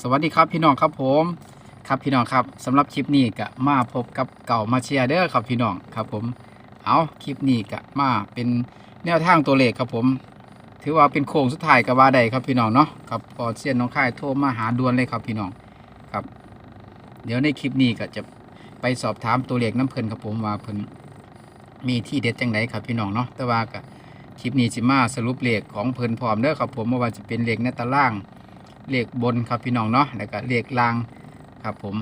สวัสดีครับพี่น้องครับผมครับพี่น้องครับสำหรับคลิปนี้ก็มาพบกับเก่ามาเชียร์เด้อครับพี่น้องครับผมเอาคลิปนี้ก็มาเป็นแนวทางตัวเลขครับผม ถือว่าเป็นโค้งสุดท้ายกับว่าใดครับพี่น้องเนาะครับพอเซียนน้องค่ายโทรมาหาด่วนเลยครับพี่น้องครับ เดี๋ยวในคลิปนี้ก็จะไปสอบถามตัวเลขน้ำเพลินครับผมว่าเพิ่นมีที่เด็ดจังไดครับพี่น้องเนาะแต่ว่าก็คลิปนี้สิมาสรุปเลขของเพลินพร้อมเด้อครับผมไม่ว่าจะเป็นเลขในตาราง เลขบนครับพี่น้องเนาะแล้วก็เลขล่างครับผม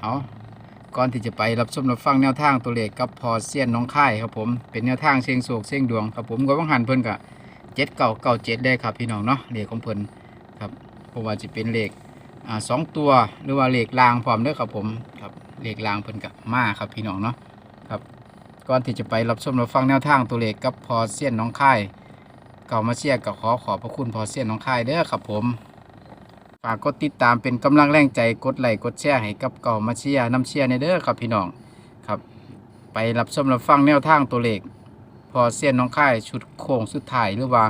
เอาก่อนที่จะไปรับชมรับฟังแนวทางตัวเลขกับพอเซียนน้องค่ายครับผมเป็นแนวทางเชียงโศกเชียงดวงครับผมก็ต้องหันเพิ่นกับเจ็ดเก่าเก่าเจ็ดได้ครับพี่น้องเนาะเลขของเพิ่นครับเพราะว่าจะเป็นเลขอ่าสองตัวหรือว่าเลขล่างพร้อมเด้อครับผมครับเลขล่างเพิ่นกับมาครับพี่น้องเนาะครับก่อนที่จะไปรับชมรับฟังแนวทางตัวเลขกับพอเซียนน้องค่ายเก่ามาเชียร์ก็ขอขอบพระคุณพอเซียนน้องค่ายเด้อครับผมากกดติดตามเป็นกำลังแรงใจกดไลค์กดแชร์ให้กับเก่ามาเชียร์น้ำเชียร์ในเด้อครับพี่น้องครับ ไปรับชมรับฟังแนวทางตัวเลข พอเสียนน้องค่ายชุดโค้งสุดท้ายหรือว่า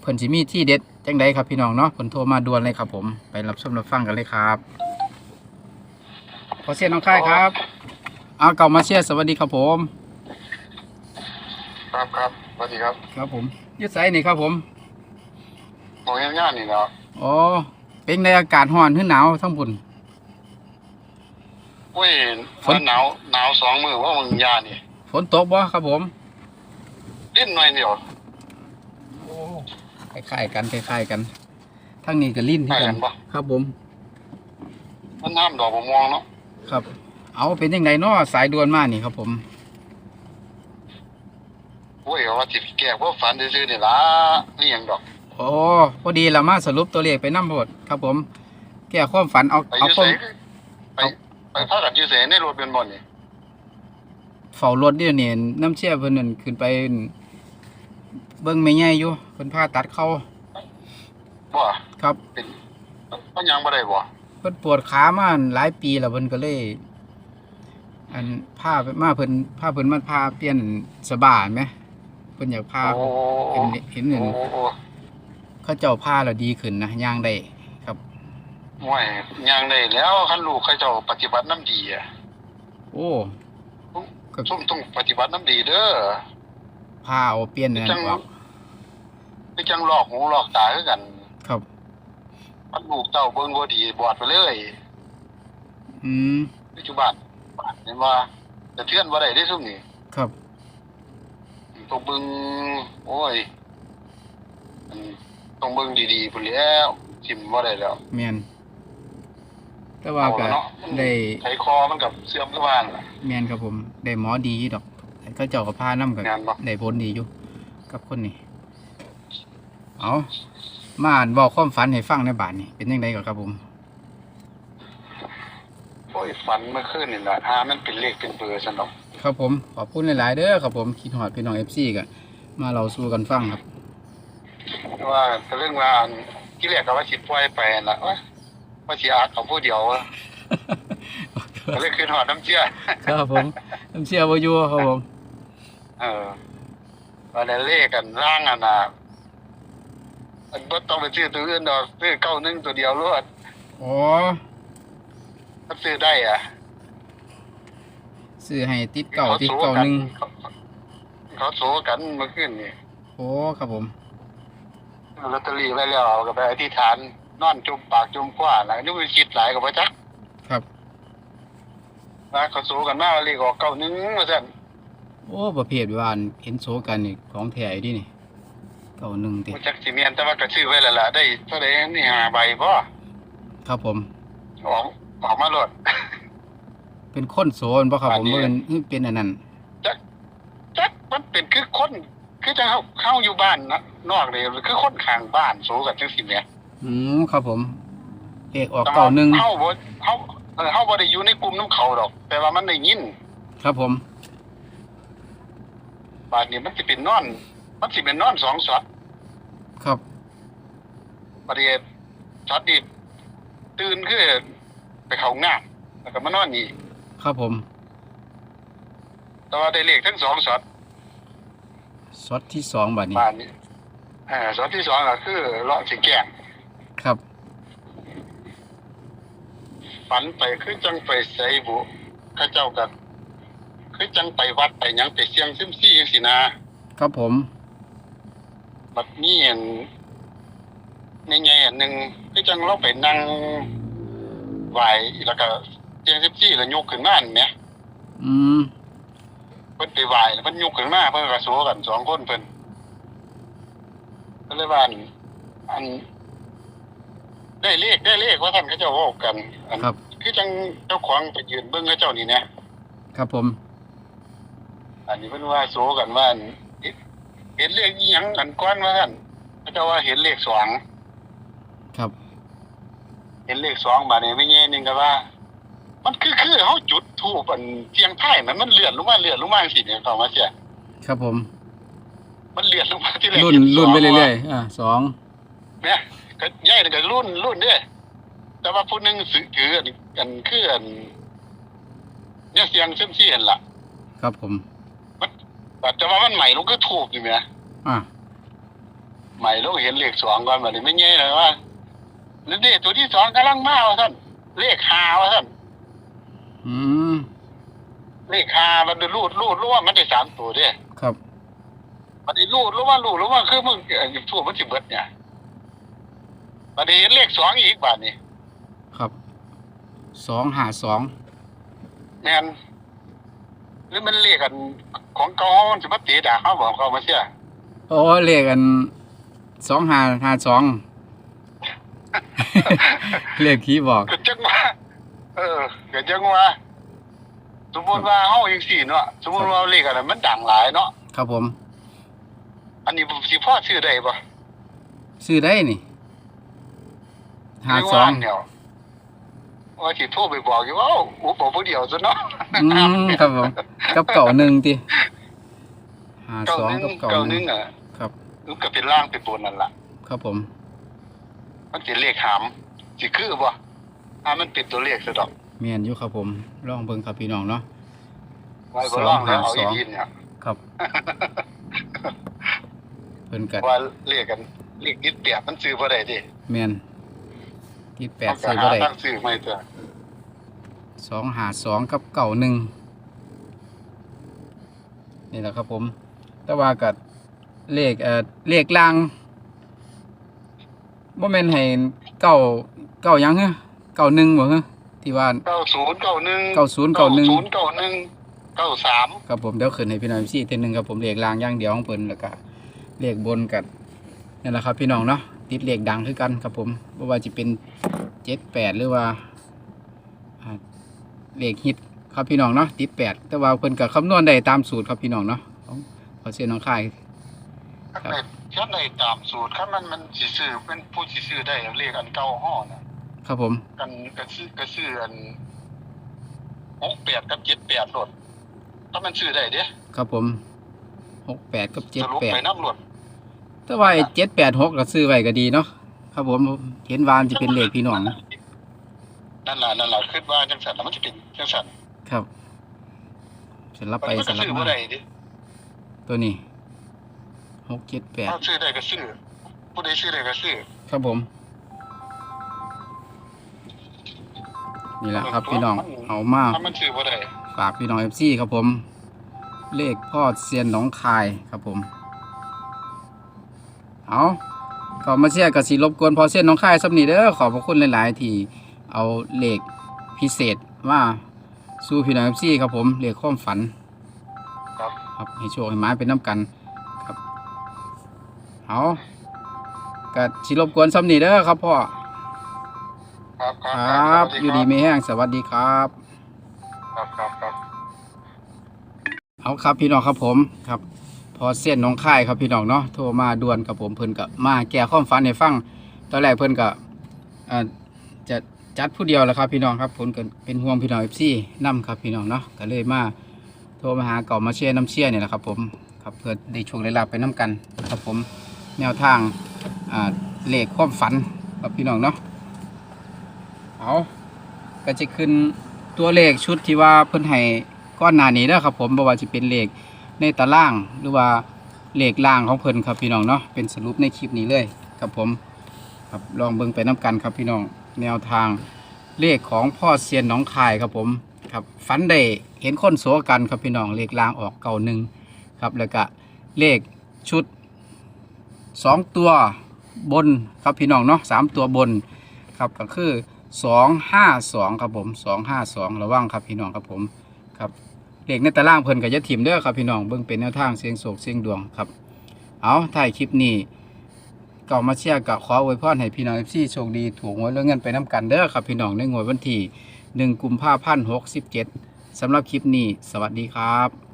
เพิ่นสิมีที่เด็ดจังใดครับพี่น้องเนาะเพิ่นโทรมาด่วนเลยครับ ผมไปรับชมรับฟังกันเลยครับ พอเสียนน้องค่ายครับเอาเก่ามาเชียร์สวัสดีครับผม ครับครับสวัสดีครับครับผมอยึดไสนี่ครับผมมองง่ายๆนี่เนาะอ๋อ เป็นในอากาศร้อนหรือหนาวทั้งบุญเว้ยฝนมันหนาวหนาวสองมือว่ามึงยานี่ฝนตกบ่ครับผม ดิ้นหน่อยเดียวคล้ายๆกันคล้ายๆกันทั้งนี้ก็ลิ้นใช่ที่กักันนปะครับผมมันน้ำดอกผมมองเนาะครับ เอาเป็นยังไงเนาะสายด่วนมานี่ครับผมเว้ยว่าสิแก่พวกฝันซื่อๆนี่ล่ะนี่หยังดอก โอ้พอดีเรามาสรุปตัวเลขไปน้ำหมดครับผม แก้ความฝันเอาไปอเอายู่ความไสไปไปพากันอยู่ไสในรถเป็นบ่นี่เฝ้ารถเดี๋ยวนี้น้ำเชี่ยเพิ่นนั่นขึ้นไป เบิ่งไม่ใหญ่อยู่เพิ่นพาตัดเข้าบ่ครับ เป็นมันยังบ่ได้บ่เพิ่นปวดขามาหลายปีแล้วเพิ่นก็เลย อันพาไปมาเพิ่นพาเพิ่นมาพาเปลี่ยนสบายไหมเพิ่นอยากพาโอ้เห็นเห็นโอ้เห็นโอ้ เขาเจ้าพาแล้วดีขึ้นนะย่างได้ครับห่วยยังได้แล้วคันลูกเขาเจ้าปฏิบัติน้ำดีอะโอ้ก็ซุ่มต้องปฏิบัติน้ำดีเด้อพาเอาเปลี่ยนนั่นจังออกไปจังหลอกหูหลอกตาคือกัน ครับมันลูกเต้าเบิ่งบ่ดีบอดไปเลย อืมปัจจุบันเห็นว่าจะเทือนบ่ได้ได้ซุ่มนี่ครับต้องเบิ่งโอ้ยอืม ต้องเบิ่งดีๆพุ่นแล้วทิมบ่ได้แล้วแม่นแต่ว่าก็เอละเนาะมันได้ไขคอมันกับเสื่อมคือบ้านล่ะ แม่นครับผมได้หมอดีอยู่ดอกเขาเจ้าก็พานํกับงานบ่ ได้ผลดีอยู่กับคนนี้เอามาอ่านบอกความฝันให้ฟังในบาทนี่เป็นยังไงก่อนครับผม โอ้ยฝันเมื่อคืนนี่ล่ะหามันเป็นเลขเป็นเบอร์ซั่นดอกครับผมขอบคุณหลาย ๆ เด้อครับผมคิดหอดพี่น้องเอฟซีกันมาเราสู้กันฟังครับเพราะ ว่าแต่เรื่องว่าอันที่แรกก็ว่าสิปล่อยไปนั่นล่ะว่าว่าสิอาจเอาผู้เดียววะก็เลยคืนฮอดน้ำเชื่อครับผมน้ำเชื่อวาอยูครับผมเออวันนี้เลขกันร่างอันน่ะอันบ่ต้องไปซื้อตัวอื่นดอกซื้อเก้าหนึ่งตัวเดียวรวดอ๋อถ้าซื้อได้อะซื้อให้ติดเก่าติดเก่าหนึ่งเขาเขาโสกันเมื่อคืนนี่โอ้ครับผม ลอตเตอรี่ไว้แล้วก็ไปอธิษฐานนอนจุ่มปากจุ่มคว้าหลังนี่มันคิดหลายกับว่าจักครับว่าเขาโสกันมาว่าเลขออกเก้าหนึ่งว่าซั่นโอ้ประเภทว่าอันเห็นโซกันนี่ของแถอยู่ดินี่เก่าหนึ่งติว่าจักสิเมียนแต่ว่าก็ซื้อไว้แล้วล่ะได้เท่าใดนี่ห้าใบบ่ครับผมออกออกมาโลด เป็นคนโซนป่ะครับผมอันนี้เมื่อนเป็นอันนั้นจักมันเป็นคือคน คือจะเข้าเข้าอยู่บ้านนะนอกเลยคือคนข้างบ้านโสกันจังซี่แหมอืมครับผมเลขออกเก่าหนึ่งเฮาบ่เฮาเออเฮาบ่ได้อยู่ในกลุ่มน้ำเขาดอก แต่ว่ามันได้ยิน ครับผมบาดนี้มันสิเป็นนอน มันสิเป็นนอนสองช็อตครับประเดี๋ยวช็อตนี้ตื่นคือไปเข้าห้องน้ำแล้วก็มานอนนี่ครับผม แต่ว่าได้เลขทั้งสองช็อต ช็อตที่สองบัดนี้บาดนี้เออช็อตที่สองก็คือเลาะสิแกล้งครับ ฝันไปคือจังไปใส่บุเข้าเจ้ากันคือจังไปวัดไปหยังไปเสียงซิมซี่จังซี่นะครับผมบัดนี้เห็นในไงอันหนึ่งคือจังเราไปนั่งไหวแล้วก็เสียงซิมซี่แล้วยกขึ้นมาอันเนี้ย อืมเพิ่นไปไหวแล้วเพิ่นยกขึ้นมาเพิ่นก็โซกันสองคนเพิ่นก็เลยว่าอันอัน ได้เลขได้เลขว่าท่านเขาเจ้าเว้ากันอันครับ คือจังเจ้าของไปยืนเบิ่งเขาเจ้านี่เนี่ยครับผม อันนี้เพิ่นว่าโซกันว่าอันเห็นเห็นเลขอีหยังอันก้อนว่าท่านเขาเจ้าว่าเห็นเลขสองครับ เห็นเลขสองบาดนี้ไม่แง่หนึงก็ว่า มันคือคือเฮาจุดธูปอันเสียงไทายมันมันเลื่อนลงมาเลื่อนลงมาจังซี่เนี่ยเข้ามาเสียครับผม มันเลื่อนลงมาที่แรกรุ่นรุ่นไปเรื่อยๆอ่าสองๆเนี่ยก็ใหญ่ก็รุ่นรุ่นเด้แต่ว่าผู้หนึงถือถืออันอันคืออันเนี่ยเสียงเซมซี่เห็นล่ะ ครับผมแต่ว่ามันใหม่ลงก็ถูกอยู่แหมอ่าใหม่แล้วเห็นเลขสองก่อนแบบนี้ไม่แง่เลยว่าแล้วเด็ตัวที่สองกำลังมาว่าท่านเลขหาว่าท่าน อืมเลขหามันได้รูดรูดรู้ว่ามันได้สามตัวเด้ครับมันได้รูดรู้ว่ารูดรู้ว่าคือมึงเอ่อทั่วมันสิเบิดเนี่ยมันได้เห็นเลขสองอีกบาทนี่ครับสองหาสองแม่นหรือมันเลขกันของเก่ามันสิมาตีด่าเขาบอกเขามาเสียโอ้เลขอันสองหาหาสองเลขขี้บอกก็จังว่า เออก็จังว่าสมมติว่าเฮาจังซี่เนาะสมมติว่าเลขอันนั้นมันดังหลายเนาะครับผม อันนี้สิพ่อซื้อได้ปะซื้อได้นี่หาสองไม่ว่เนี่ยว่าสิโทรไปบอกอยู่ว่าเอ้าอูบอกผู้เดียวซะเนาะอืมครับผมกับเก่าหนึ่งติหาเก้าสองหนึงกับเก่าเก้าหหนึนึ่งงอะครับมันก็เป็นร่างเป็นบนนั่นล่ะครับผม มันสิเลขหามสิคือบ่ ถ้ามันเป็นตัวเลขซะดอกเมียนอยู่ครับผมลองเบิ่งครับพี่น้องเนาะ ไว้บ่ร้องแล้วเอาสองอีดินเนี่ยครับ เพิ่นกัดว่าเลขกันเลขนิดเปียกมันซื้อบ่ได้ดิเมียนที่แปดต้องซื้อหาบ่ได้ตั้งซื้อไม่ตัวสองหาสองกับเก่าหนึ่งนี่แหละครับผม แต่ว่ากับเลขเอ่อเลขล่างบ่แม่นให้เก้าเก้าหยังเหรอ เก้าหนึ่งบ่เหรอที่ว่า90 91เก้าศูนย์เก้าหนึ่ง90 91 93ครับผมเดี๋ยวขึ้นให้พี่น้องซี่เทนหนึ่งครับผมเลขล่างอย่างเดียวของเพิ่นแล้วก็เลขบนกับนี่แหละครับพี่น้องเนาะติดเลขดังคือกันครับผมบ่ว่าจะเป็นเจ็ดแปดหรือว่าอ่าเลขฮิตครับพี่น้องเนาะติดแปดแต่ว่าเพิ่นก็คำนวณได้ตามสูตรครับพี่น้องเนาะของพอเส้นน้องค่ายครับฉันได้ตามสูตรคันมันมันสิซื้อเป็นผู้สิซื้อได้เลขอันเก่าฮ้อน่ะ ครับผมกันก็ซื้อก็ซื้ออัน68กับ78รถถ้ามันซื้อได้เด้ครับผมหกแปดกับเจ็ดสรุปแปดไปนํรถแต่ว่าเจ็ดแปดหกก็ซื้อไว้ก็ดีเนาะครับผมเห็นวามันจะเป็นเลขพี่น้องนะนั่นล่ะนั่นล่ะคิดว่าจังซั่นน่ะมันจะเป็นจังซั่นครับสลับมันไปก็สลับซื้อบ่มาได้เดิตัวนี้หกเจ็ดแปดถ้าซื้อได้ก็ซื้อผู้ใดซื้อได้ก็ซื้อครับผม นี่แหละครับพี่น้องเอามาถ้ามันซื้อบ่ได้ฝากพี่น้องเอฟซีครับผม เลขพ่อเซียนหนองคายครับผม เอาก็มาเชียร์กับสีรบกวนพอเซียนหนองคายสักนิดเด้อขอบพระคุณหลาย ๆ ที่เอาเลขพิเศษมาสู้พี่น้องเอฟซีครับผมเลขความฝัน ครับครับให้โชคให้หมาเป็นน้ำกันครับเอาก็สิรบกวนซ้ำนี่เด้อครับพ่อ ครับคครัรับสวัสอยู่ดีครับไม่แห้งสวัสดีครับ ครับครับครับเอาครับพี่น้องครับผมครับ พอเส้นหน้องค่ายครับพี่น้องเนาะโทรมาด่วนกับผมเพิ่นก็มาแก้ความฝันให้ฟังตอนแรกเพิ่นก็อ่าจะจัดผู้เดียวแหละครับพี่น้องครับผมก็เป็นห่วงพี่น้องเอฟซีนํครับพี่น้องเนาะก็เลยมาโทรมาหาเก่ามาเชียร์น้ำเชียร์เนี่ยแหละครับผมครับเพื่อได้โชคได้ลาภไปน้ำกันครับผมแนวทางอ่าเลขความฝันครับพี่น้องเนาะ เอาก็จะขึ้นตัวเลขชุดที่ว่าเพิ่นให้ก้อนหน้านี้เด้อครับผมบ่ว่าจะเป็นเลขในตารางหรือว่าเลขล่างของเพิ่นครับพี่น้องเนาะเป็นสรุปในคลิปนี้เลยครับผมครับลองเบิ่งไปน้กันครับพี่น้องแนวทางเลขของพ่อเซียนหนองคายครับผมครับฝันได้เห็นคนโสกันครับพี่น้องเลขล่างออกเก่าหนึ่งครับแล้วก็เลขชุดสองตัวบนครับพี่น้องเนาะสามตัวบนครับก็คือ สองห้าสองครับผมสองห้าสองระวังครับพี่น้องครับผมครับเลขในตารางเพิ่นกับยะถิ่มเด้อครับพี่น้องเบิ่งเป็นแนวทางเสียงโศกเสียงดวงครับ เอาถ่ายคลิปนี้ก็มาเชียร์กับขออวยพรให้พี่น้องเอฟซีโชคดีถูกหวยแล้วเงินไปน้ำกันเด้อครับพี่น้องในงวดวันที่หนึ่งกุมภาพันธ์หกสิบเจ็ดสำหรับคลิปนี้ สวัสดีครับ